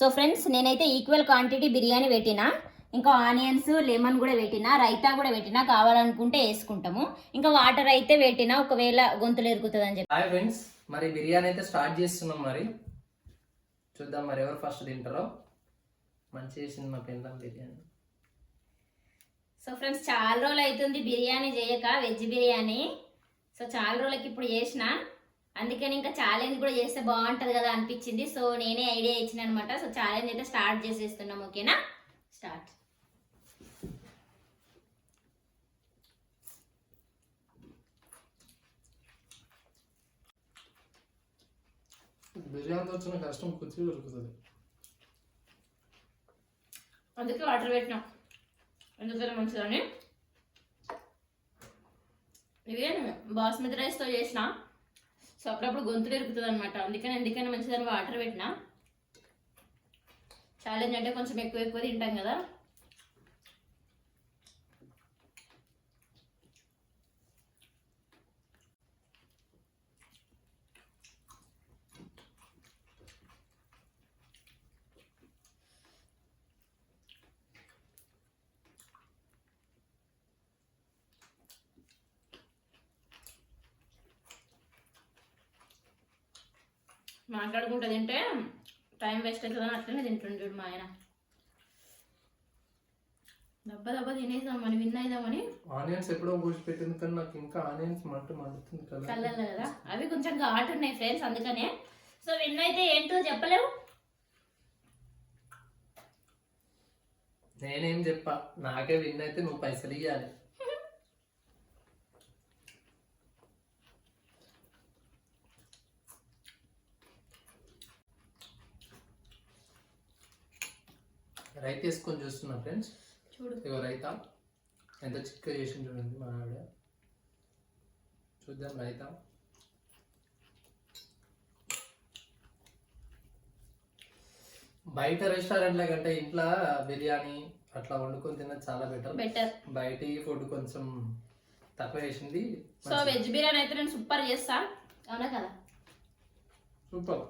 So friends నేనైతే equal quantity biryani పెట్టిన ఇంకా ఆనియన్స్ లెమన్ కూడా పెట్టిన రైతా కూడా పెట్టిన కావాలనుకుంటే వేసుకుంటాము. ఇంకా వాటర్ అయితే పెట్టిన ఒకవేళ గొంతులు ఎరుగుతుంది అని చెప్పి. హాయ్ ఫ్రెండ్స్ మరి బిర్యానీ అయితే స్టార్ట్ చేస్తున్నాం మరి. చూద్దాం మరి ఎవరు ఫస్ట్ తింటారో. మంచి చేసింది మా పెందాం బిర్యానీ. సో ఫ్రెండ్స్ చాలా రోజులు అవుతుంది బిర్యానీ చేయక వెజ్ బిర్యానీ. సో చాలా రోజులకి ఇప్పుడు చేసిన. అందుకని ఇంకా ఛాలెంజ్ కూడా చేస్తే బాగుంటుంది కదా అనిపించింది. సో నేనే ఐడియా ఇచ్చిన అనమాట సో ఛాలెంజ్ అయితే స్టార్ట్ చేసేస్తున్నాం ఓకేనా స్టార్ట్ బిర్యానీతో వచ్చిన కష్టం దొరుకుతుంది. అందుకే వాటర్ పెట్టినాం. ఎందుకని మంచిదని. ఇవే బాస్మతి రైస్తో చేసిన. సో అప్పుడప్పుడు గొంతు దొరుకుతుంది అనమాట అందుకని ఎందుకైనా మంచిదని వాటర్ పెట్టినా. ఛాలెంజ్ అంటే కొంచెం ఎక్కువ ఎక్కువ తింటాం కదా. మాట్లాడుకుంటూ తింటే టైం వేస్ట్ అవుతుందని అట్లనే తింటుండు చూడు మా ఆయన. దెబ్బ దెబ్బ తినేసామని విన్ అయిదామని ఆనియన్స్ ఎప్పుడో కోసి పెట్టింది కానీ నాకు ఇంకా ఆనియన్స్ మంట మండుతుంది కదా. కళ్ళల్లో కదా. అవి కొంచెం ఘాటు ఉన్నాయి ఫ్రెండ్స్ అందుకనే. సో విన్ అయితే ఏంటో చెప్పలేవు. నేనేం చెప్పా? నాకే విన్ అయితే నువ్వు పైసలు ఇవ్వాలి రైట్ వేసుకొని చూస్తున్నా ఫ్రెండ్స్. చూడు. ఇగో రైతా. ఎంత చిక్కగా చేసి చూడండి మా ఆవిడ. చూద్దాం రైతా. బయట రెస్టారెంట్ల కంటే ఇంట్లో బిర్యానీ అట్లా వండుకొని తిన్నది చాలా బెటర్ బెటర్ బయట ఫుడ్ కొంచెం తక్కువ చేసింది. సో వెజ్ బిర్యానీ అయితే నేను సూపర్ చేస్తా. అవునా కదా? సూపర్.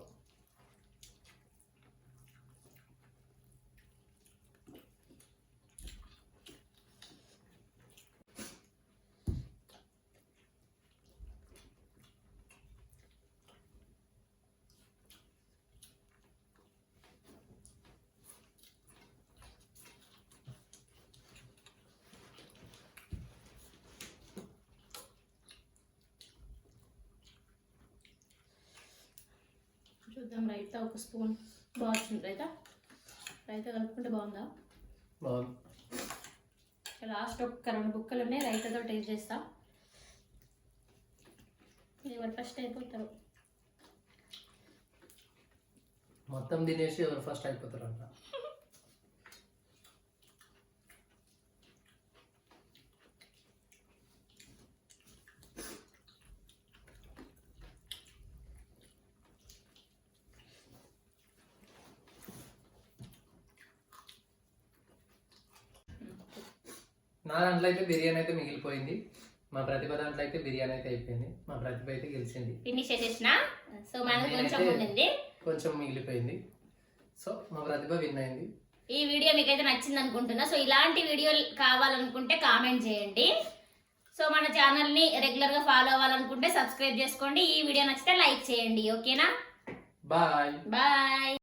చూద్దాం. రైతా ఒక స్పూన్ బాగుంది రైతా? రైతా కలుపుకుంటే బాగుందా? బాగుంది. లాస్ట్ ఒక్క రెండు బుక్కలు ఉన్నాయి. రైతాతో టేస్ట్ చేస్తా. ఎవరు ఫస్ట్ అయిపోతారు? మొత్తం తినేసి ఎవరు ఫస్ట్ అయిపోతారంట. నా దాంట్లో అయితే బిర్యానీ అయితే మిగిలిపోయింది. మా ప్రతిభ దాంట్లో అయితే బిర్యానీ అయితే అయిపోయింది. మా ప్రతిభ అయితే గెలిచింది. ఫినిష్ చేసేసిన సో మనకు కొంచెం ఉండింది. కొంచెం మిగిలిపోయింది. సో మా ప్రతిభ విన్ అయింది. ఈ వీడియో మీకైతే నచ్చింది అనుకుంటున్నా. సో ఇలాంటి వీడియోలు కావాలనుకుంటే కామెంట్ చేయండి. సో మన ఛానల్ని రెగ్యులర్గా ఫాలో అవ్వాలనుకుంటే సబ్స్క్రైబ్ చేసుకోండి. ఈ వీడియో నచ్చితే లైక్ చేయండి. ఓకేనా? బాయ్. బాయ్.